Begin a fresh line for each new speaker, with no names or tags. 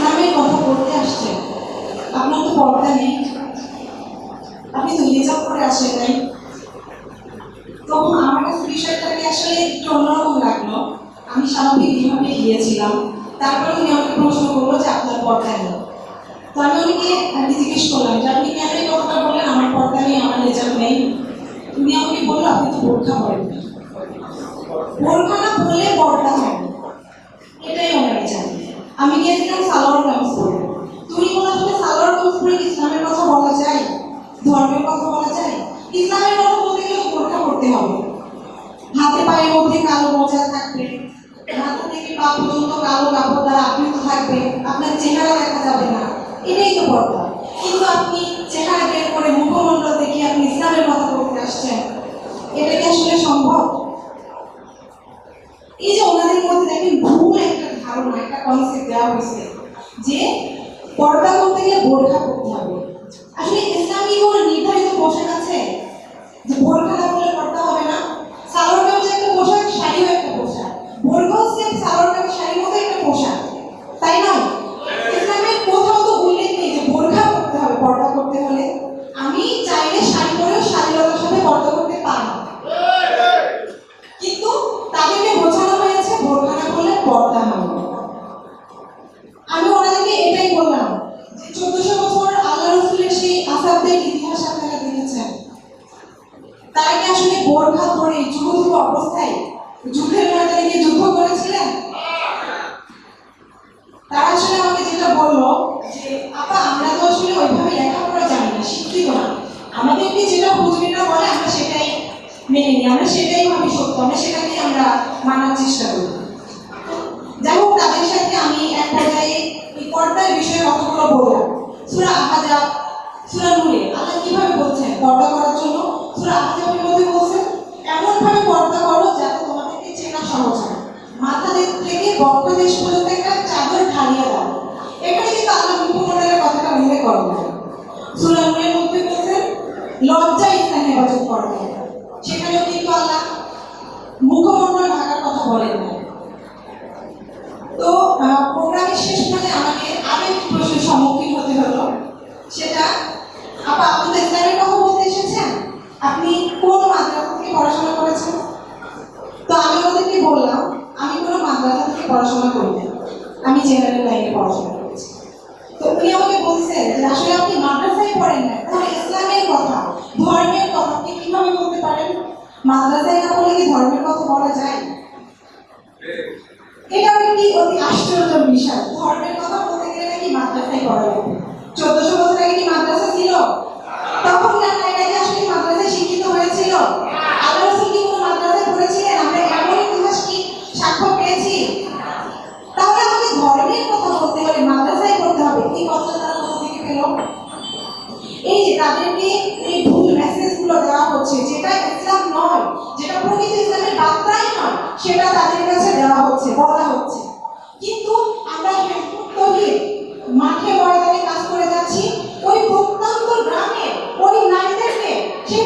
ইসলামের কথা বলতে আসছেন? আপনার তো পর্দা নেই। আপনি তো হিজাব করে আসেন নাই তো আমার কাছে বিষয়টাকে আসলে একটু অন্যরকম লাগল। আমি স্বাভাবিক ভাবে গিয়েছিলাম। তারপরে উনি আমাকে প্রশ্ন করল যে, আপনার পর্দা নেই? তো আমি উনিকে জিজ্ঞেস করলাম যে, আপনি কেন কথাটা বললেন? আমার পর্দা নেই, আমার হিজাব নেই? উনি আমাকে বলল, আপনি তো বোরখা পরেন না। বোরখা না পরলে পর্দা হয় না। এটাই ওনারা জানে আমি গিয়েছিলাম সালোয়ার কামিজ পরে তুমি বলে আসলে সালোয়ার কামিজ পরে ইসলামের কথা বলা যায়? ধর্মের কথা বলা যায়? ইসলামের কথা বলতে গেলে বোরখা করতে হবে। হাতে পায়ের মধ্যে কালো মোজা থাকবে মাথা থেকে পা পর্যন্ত কালো কাপড় দ্বারা আবৃত থাকবে, আপনার চেহারা দেখা যাবে না। এটাই তো পর্দা কিন্তু আপনি চেহারা বের করে মুখমণ্ডল দেখে আপনি ইসলামের কথা বলতে আসছেন। এটা কি আসলে সম্ভব? এই যে ওনাদের মধ্যে দেখেন ভুল একটা ধারণা, একটা কনসেপ্ট দেওয়া হয়েছে যে পর্দা করতে গেলে বোরখা করতে হবে। আসলে ইসলামী কোনো নির্ধারিত পোশাক আছে? যে বোরখা না করলে পর্দা হবে না? সালোয়ার কামিজ একটা পোশাক, শাড়িও একটা পোশাক। বোরখা হচ্ছে সালোয়ার কামিজ, শাড়ির মতো একটা পোশাক। তাই নয় ইসলামের কোথাও তো উল্লেখ নেই যে বোরখা করতে হবে, পর্দা করতে হলে। আমি চাইলে শাড়ি পরেও শালীনতার সাথে পর্দা করতে পারি। কিন্তু তাদেরকে বোঝানো হয়েছে, বোরখা না করলে পর্দা হবে আসলে বোরখা পরে যুব যুব অবস্থায় যুদ্ধের ময়দানে গিয়ে যুদ্ধ করেছিলেন? তারা আসলে আমাকে যেটা বলল যে, আপা, আমরা তো আসলে ওইভাবে লেখাপড়া জানি না শিক্ষিত না আমাদেরকে যেটা হুজুরিরা বলে, আমরা সেটাই মেনে নিই, আমরা সেটাই ভাবি সত্য, আমরা সেটাকেই আমরা মানার চেষ্টা করি। যাই হোক, তাদের সাথে আমি এক পর্যায়ে এই পর্দার বিষয়ে কতগুলো বললাম। সুরা আহাজাব সুরা নূরে, আল্লাহ কীভাবে বলছেন পর্দা করার জন্য? সুরা আহাজাবের সেখানেও কথা তো মানে সম্মুখীন হতে হলো। সেটা বলতে এসেছেন? আপনি কোন থেকে পড়াশোনা করেছেন? তো আমি ওদেরকে বললাম, আমি কোনো থেকে পড়াশোনা করি আমি জেনারেল লাইনে পড়াশোনা তো উনি আমাকে বলছেন যে আসলে আপনি মাদ্রাসায় পড়েন না, তাহলে ইসলামের কথা, ধর্মের কথা, আপনি কীভাবে বলতে পারেন? মাদ্রাসায় না বলে কি ধর্মের কথা বলা যায়? এটা কি অতি আশ্চর্য বিষয় ধর্মের কথা বলতে গেলে নাকি মাদ্রাসায় পড়া লাগবে চোদ্দশো বছর আগে কি মাদ্রাসা ছিল তখন না নারীরা আসলে মাদ্রাসায় শিক্ষিত হয়েছিল আল্লাহ রসুল কি কোনো মাদ্রাসায় পড়েছিলেন আমরা এমন ইতিহাস কি সাক্ষ্য পেয়েছি তাহলে আমাকে ধর্মের কথা বলতে হলে মাদ্রাসায় পড়তে হবে এই কথাটা তারা কোথা থেকে পেল এই যে তাদেরকে এই ভুল মেসেজগুলো দেওয়া হচ্ছে যেটা ইসলাম নয় যেটা প্রকৃত ইসলামের বার্তাই নয় সেটা তাদের কাছে দেওয়া হচ্ছে বলা হচ্ছে কিন্তু আমরা হেফুট তহিদ মাঠে ময়দানে কাজ করে যাচ্ছি। ওই প্রত্যন্ত গ্রামে, ওই নারীদেরকে সেই